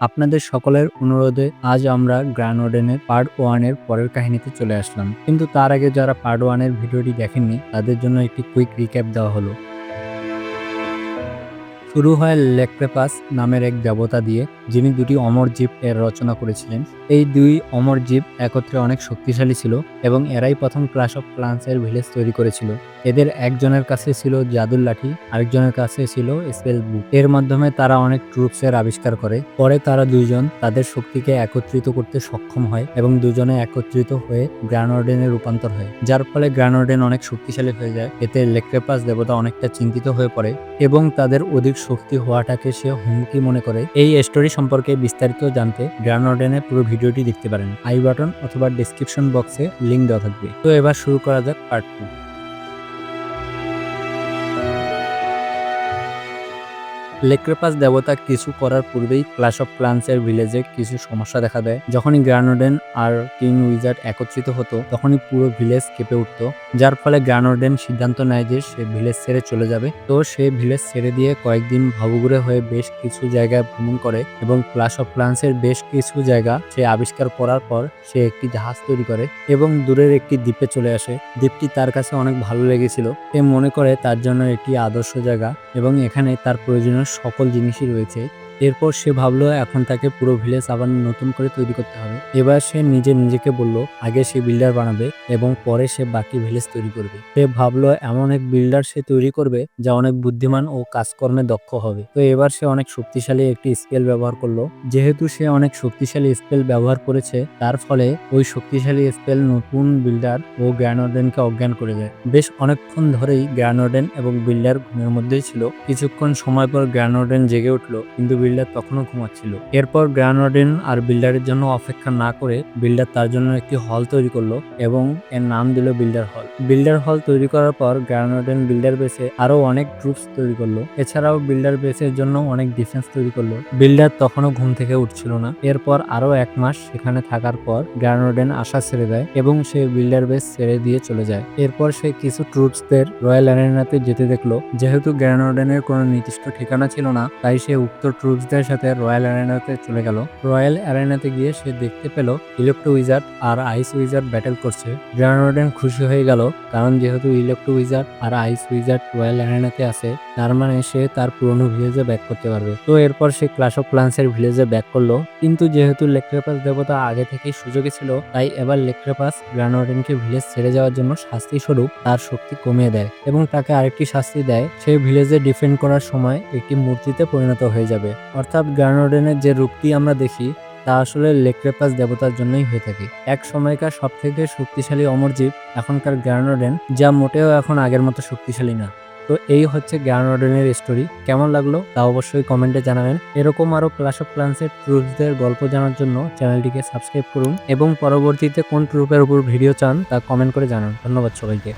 আপনাদের সকলের অনুরোধে আজ আমরা গ্র্যানোডেনের পার্ট ওয়ানের পরের কাহিনীতে চলে আসলাম। কিন্তু তার আগে যারা পার্ট ওয়ানের ভিডিওটি দেখেননি, তাদের জন্য একটি কুইক রিক্যাপ দেওয়া হলো। শুরু হয় লেক্রেপাস নামের এক দেবতা দিয়ে যিনি দুটি অমর জীব এর রচনা করেছিলেন। এই দুই অমর জীব একত্রে অনেক শক্তিশালী ছিল এবং এরাই প্রথম ক্লাস অফ ক্লান্সের ভিলেজ তৈরি করেছিল। এদের একজনের কাছে ছিল জাদুর লাঠি, আরেকজনের কাছে ছিল স্পেল বুক এর মাধ্যমে তারা অনেক ট্রুপসের আবিষ্কার করে। পরে তারা দুইজন তাদের শক্তিকে একত্রিত করতে সক্ষম হয় এবং দুজনে একত্রিত হয়ে গ্রানোডেনে রূপান্তর হয়। যার ফলে গ্রানোডেন অনেক শক্তিশালী হয়ে যায়। এতে লেক্রেপাস দেবতা অনেকটা চিন্তিত হয়ে পড়ে এবং তাদের অধিক শক্তি হওয়াটাকে সে হুমকি মনে করে। এই স্টোরি সম্পর্কে বিস্তারিত জানতে ড্রানোডেনে পুরো ভিডিওটি দেখতে পারেন। আই বাটন অথবা ডিসক্রিপশন বক্সে লিঙ্ক দেওয়া থাকবে। তো এবার শুরু করা যাক পার্ট টু লেক্রেপাস দেবতা কিছু করার পূর্বেই ক্লাস অফ ক্লান্সের ভিলেজে কিছু সমস্যা দেখা দেয়। যখনই গ্রানোডেন আর কিং উইজার্ড একত্রিত হতো, তখনই পুরো ভিলেজ কেঁপে উঠতো, যার ফলে গ্রানোডেন সিদ্ধান্ত নেয় যে সে ভিলেজ ছেড়ে চলে যাবে। তো সে ভিলেজ ছেড়ে দিয়ে কয়েকদিন ভাবুগুড়ে হয়ে বেশ কিছু জায়গায় ভ্রমণ করে এবং ক্লাস অফ ক্লান্সের বেশ কিছু জায়গা সে আবিষ্কার করার পর সে একটি জাহাজ তৈরি করে এবং দূরের একটি দ্বীপে চলে আসে। দ্বীপটি তার কাছে অনেক ভালো লেগেছিল। সে মনে করে তার জন্য একটি আদর্শ জায়গা এবং এখানে তার প্রয়োজনীয় সকল জিনিসই রয়েছে। এরপর সে ভাবলো, এখন তাকে পুরো ভিলেজ আবার নতুন করে তৈরি করতে হবে। এবার সে নিজে নিজেকে বলল, আগে সে বিল্ডার বানাবে এবং পরে সে বাকি ভিলেজ তৈরি করবে। সে ভাবলো, এমন এক বিল্ডার সে তৈরি করবে যা অনেক বুদ্ধিমান ও কাজকর্মে দক্ষ হবে। তো এবার সে অনেক শক্তিশালী একটি স্কেল ব্যবহার করল। যেহেতু সে অনেক শক্তিশালী স্পেল ব্যবহার করেছে, তার ফলে ওই শক্তিশালী স্পেল নতুন বিল্ডার ও গ্র্যানোডেনকে অজ্ঞান করে দেয়। বেশ অনেকক্ষণ ধরেই গ্র্যানোডেন এবং বিল্ডার ঘুমের মধ্যেই ছিল। কিছুক্ষণ সময় পর গ্র্যানোডেন জেগে উঠল, কিন্তু বিল্ডার তখনও ঘুমাচ্ছিল। এরপর গ্র্যানোডেন আর বিল্ডারের জন্য অপেক্ষা না করে বিল্ডার তার জন্য একটি হল তৈরি করল এবং এর নাম দিল বিল্ডার হল। বিল্ডার হল তৈরি করার পর গ্র্যানোডেন বিল্ডার বেসে আরও অনেক ট্রুপস তৈরি করল। এছাড়াও বিল্ডার বেসের জন্য অনেক ডিফেন্স তৈরি করল। বিল্ডার তখনও ঘুম থেকে উঠছিল না। এরপর আরও এক মাস সেখানে থাকার পর গ্র্যানোডেন আশা ছেড়ে দেয় এবং সে বিল্ডার বেস ছেড়ে দিয়ে চলে যায়। এরপর সে কিছু ট্রুপসদের রয়্যাল অ্যারেনাতে যেতে দেখল। যেহেতু গ্র্যানোডেনের কোনো নির্দিষ্ট ঠিকানা ছিল না, তাই সে উক্ত ট্রুপসদের সাথে রয়্যাল অ্যারেনাতে চলে গেল। রয়্যাল অ্যারেনাতে গিয়ে সে দেখতে পেল ইলেকট্রো উইজার্ড আর আইস উইজার্ড ব্যাটেল করছে। গ্র্যানোডেন খুশি হয়ে গেল, কারণ যেহেতু ইলেকট্রো উইজার্ড আর আইস উইজার্ড রয়্যাল অ্যারেনাতে আছে, তার মানে সে তার পুরনো ভিলেজে ব্যাক করতে পারবে। তো এরপর সে ক্লাস অফ ক্লান্সের ভিলেজে ব্যাক করল, কিন্তু যেহেতু লেক্রেপাস দেবতা আগে থেকেই সুযোগে ছিল, তাই এবার লেক্রেপাস গ্রানোডেনকে ভিলেজ ছেড়ে যাওয়ার জন্য শাস্তি স্বরূপ তার শক্তি কমিয়ে দেয় এবং তাকে আরেকটি শাস্তি দেয়। সে ভিলেজে ডিফেন্ড করার সময় একটি মূর্তিতে পরিণত হয়ে যাবে। অর্থাৎ গ্রানোডেনের যে রূপটি আমরা দেখি, তা আসলে লেক্রেপাস দেবতার জন্যই হয়ে থাকে। এক সময়কার সব থেকে শক্তিশালী অমরজীব এখনকার গ্রানোডেন, যা মোটেও এখন আগের মতো শক্তিশালী না। তো এই হচ্ছে গ্রানোডেনের স্টোরি কেমন লাগল তা অবশ্যই কমেন্টে জানাবেন। এরকম আরও ক্লাস অফ ক্লান্সের ট্রুপসদের গল্প জানার জন্য চ্যানেলটিকে সাবস্ক্রাইব করুন এবং পরবর্তীতে কোন ট্রুপের উপর ভিডিও চান তা কমেন্ট করে জানান। ধন্যবাদ সবাইকে।